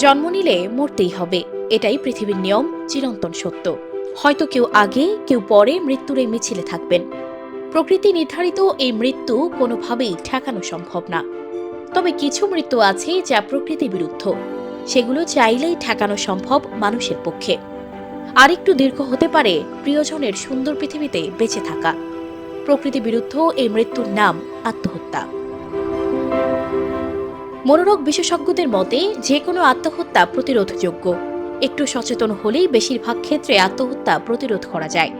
জন্ম নিলে মরতেই হবে। এটাই পৃথিবীর নিয়ম, চিরন্তন সত্য। হয়তো কেউ আগে, কেউ পরে মৃত্যুর এই মিছিলে থাকবেন। প্রকৃতি নির্ধারিত এই মৃত্যু কোনোভাবেই ঠেকানো সম্ভব না। তবে কিছু মৃত্যু আছে যা প্রকৃতি বিরুদ্ধ। সেগুলো চাইলেই ঠেকানো সম্ভব মানুষের পক্ষে। আরেকটু দীর্ঘ হতে পারে প্রিয়জনের সুন্দর পৃথিবীতে বেঁচে থাকা। প্রকৃতি বিরুদ্ধ এই মৃত্যুর নাম আত্মহত্যা। মনোরোগ বিশেষজ্ঞদের মতে যে কোনো আত্মহত্যা প্রতিরোধযোগ্য। একটু সচেতন হলেই বেশিরভাগ ক্ষেত্রে আত্মহত্যা প্রতিরোধ করা যায়।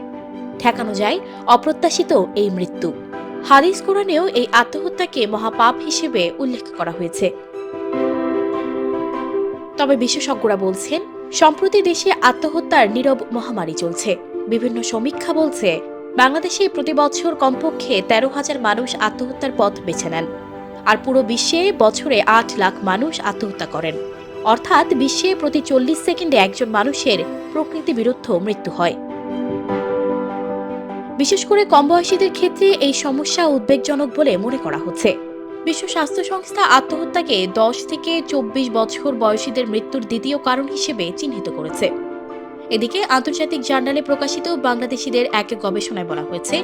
ঠেকানো যায় অপ্রত্যাশিত এই মৃত্যু। হাদিস কোরআনেও এই আত্মহত্যাকে মহাপাপ হিসেবে উল্লেখ করা হয়েছে। তবে বিশেষজ্ঞরা বলছেন, সম্প্রতি দেশে আত্মহত্যার নীরব মহামারী চলছে। বিভিন্ন সমীক্ষা বলছে, বাংলাদেশে প্রতি বছর কমপক্ষে তেরো হাজার মানুষ আত্মহত্যার পথ বেছে নেন। আর পুরো বিশ্বে বছরে আট লাখ মানুষ আত্মহত্যা করেন। অর্থাৎ বিশ্বে প্রতি চল্লিশ সেকেন্ডে একজন মানুষের প্রকৃতি বিরুদ্ধ মৃত্যু হয়। বিশেষ করে কম বয়সীদের ক্ষেত্রে এই সমস্যা উদ্বেগজনক বলে মনে করা হচ্ছে। বিশ্ব স্বাস্থ্য সংস্থা আত্মহত্যাকে দশ থেকে চব্বিশ বছর বয়সীদের মৃত্যুর দ্বিতীয় কারণ হিসেবে চিহ্নিত করেছে। এদিকে আন্তর্জাতিক জার্নালে প্রকাশিত বাংলাদেশিদের এক গবেষণায় বলা হয়েছে,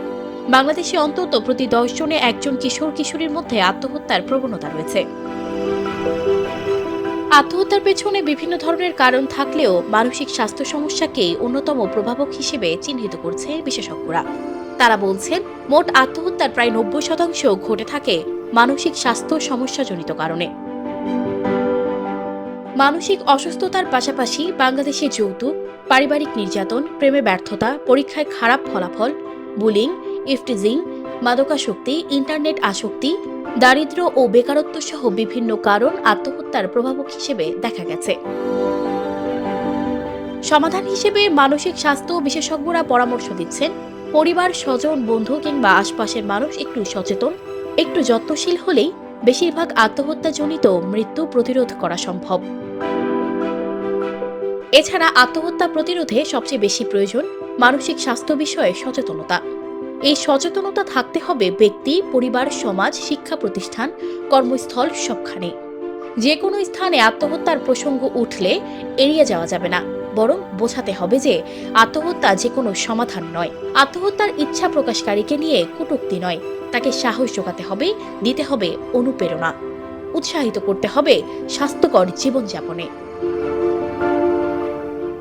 বাংলাদেশে অন্তত প্রতি দশ জনে একজন কিশোর কিশোরীর মধ্যে আত্মহত্যার প্রবণতা রয়েছে। আত্মহত্যার পেছনে বিভিন্ন ধরনের কারণ থাকলেও মানসিক স্বাস্থ্য সমস্যাকেই অন্যতম প্রভাবক হিসেবে চিহ্নিত করছে বিশেষজ্ঞরা। তারা বলছেন, মোট আত্মহত্যার প্রায় নব্বই শতাংশ ঘটে থাকে মানসিক স্বাস্থ্য সমস্যাজনিত কারণে। মানসিক অসুস্থতার পাশাপাশি বাংলাদেশে যৌতুক, পারিবারিক নির্যাতন, প্রেমে ব্যর্থতা, পরীক্ষায় খারাপ ফলাফল বুলিং ইফটিজিং, মাদকাসক্তি, ইন্টারনেট আসক্তি, দারিদ্র্য ও বেকারত্ব সহ বিভিন্ন কারণ আত্মহত্যার প্রভাবক হিসেবে দেখা গেছে। সমাধান হিসেবে মানসিক স্বাস্থ্য বিশেষজ্ঞরা পরামর্শ দিচ্ছেন, পরিবার, স্বজন, বন্ধু কিংবা আশপাশের মানুষ একটু সচেতন, একটু যত্নশীল হলেই বেশিরভাগ আত্মহত্যাজনিত মৃত্যু প্রতিরোধ করা সম্ভব। এছাড়া আত্মহত্যা প্রতিরোধে সবচেয়ে বেশি প্রয়োজন মানসিক স্বাস্থ্য বিষয়ে সচেতনতা। এই সচেতনতা থাকতে হবে ব্যক্তি, পরিবার, সমাজ, শিক্ষা প্রতিষ্ঠান, কর্মস্থল সবখানে। যে কোনো স্থানে আত্মহত্যার প্রসঙ্গ উঠলে এড়িয়ে যাওয়া যাবে না, বরং বোঝাতে হবে যে আত্মহত্যা যে কোনো সমাধান নয়। আত্মহত্যার ইচ্ছা প্রকাশকারীকে নিয়ে কটূক্তি নয়, তাকে সাহস জোগাতে হবে, দিতে হবে অনুপ্রেরণা। উৎসাহিত করতে হবে স্বাস্থ্যকর জীবনযাপনে।